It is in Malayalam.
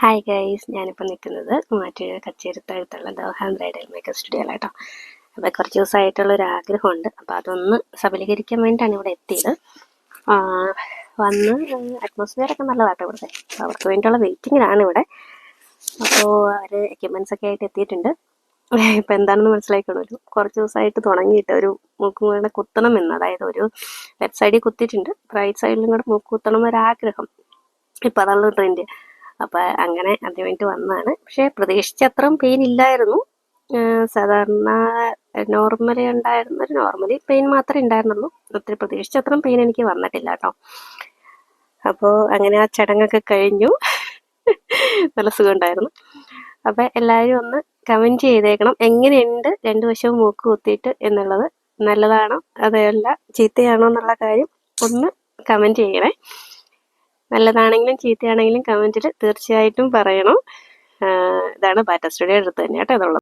ഹായ് ഗൈസ് ഞാനിപ്പോൾ നിൽക്കുന്നത് മൂവാറ്റുപുഴ കച്ചേരിത്തഴുത്തുള്ള ദോഹാൻ ബ്രൈഡൽ മേക്കപ്പ് സ്റ്റുഡിയോയിലാട്ടോ അപ്പോൾ കുറച്ച് ദിവസമായിട്ടുള്ള ഒരു ആഗ്രഹമുണ്ട്. അപ്പോൾ അതൊന്ന് സബലീകരിക്കാൻ വേണ്ടിയിട്ടാണ് ഇവിടെ എത്തിയത്. വന്ന് അറ്റ്മോസ്ഫിയർ ഒക്കെ നല്ലതാട്ടോ ഇവിടുത്തെ. അപ്പോൾ അവർക്ക് വേണ്ടിയുള്ള വെയിറ്റിങ്ങിലാണ് ഇവിടെ. അപ്പോൾ അവർ എക്യുപ്മെൻസ് ഒക്കെ ആയിട്ട് എത്തിയിട്ടുണ്ട്. ഇപ്പം എന്താണെന്ന് മനസ്സിലാക്കണമല്ലോ കുറച്ച് ദിവസമായിട്ട് തുടങ്ങിയിട്ട് ഒരു മൂക്കും കൂടെ കുത്തണം എന്ന് അതായത് ഒരു ലെഫ്റ്റ് സൈഡിൽ കുത്തിയിട്ടുണ്ട്. റൈറ്റ് സൈഡിലും കൂടെ മൂക്ക് കുത്തണം എന്നൊരാഗ്രഹം. ഇപ്പം അതാണ് ട്രെൻഡ് അപ്പം അങ്ങനെ അതിന് വേണ്ടി വന്നതാണ് പക്ഷേ പ്രതീക്ഷിച്ച അത്രയും പെയിൻ ഇല്ലായിരുന്നു സാധാരണ നോർമലി ഉണ്ടായിരുന്ന ഒരു നോർമലി പെയിൻ മാത്രമേ ഉണ്ടായിരുന്നുള്ളൂ. ഒത്തിരി പ്രതീക്ഷിച്ച അത്രയും പെയിൻ എനിക്ക് വന്നിട്ടില്ല കേട്ടോ അപ്പോൾ അങ്ങനെ ആ ചടങ്ങൊക്കെ കഴിഞ്ഞു. നല്ല സുഖമുണ്ടായിരുന്നു. അപ്പം എല്ലാവരും ഒന്ന് കമന്റ് ചെയ്തേക്കണം. എങ്ങനെയുണ്ട് രണ്ട് വശവും മൂക്ക് കുത്തിയിട്ട് എന്നുള്ളത്? നല്ലതാണോ? അതല്ല ചീത്തയാണോ എന്നുള്ള കാര്യം ഒന്ന് കമന്റ് ചെയ്യണേ. നല്ലതാണെങ്കിലും ചീത്തയാണെങ്കിലും കമന്റിൽ തീർച്ചയായിട്ടും പറയണം. ഇതാണ് ബാറ്റ സ്റ്റുഡിയോ അടുത്ത് തന്നെ കേട്ടോ ഇതുള്ളത്.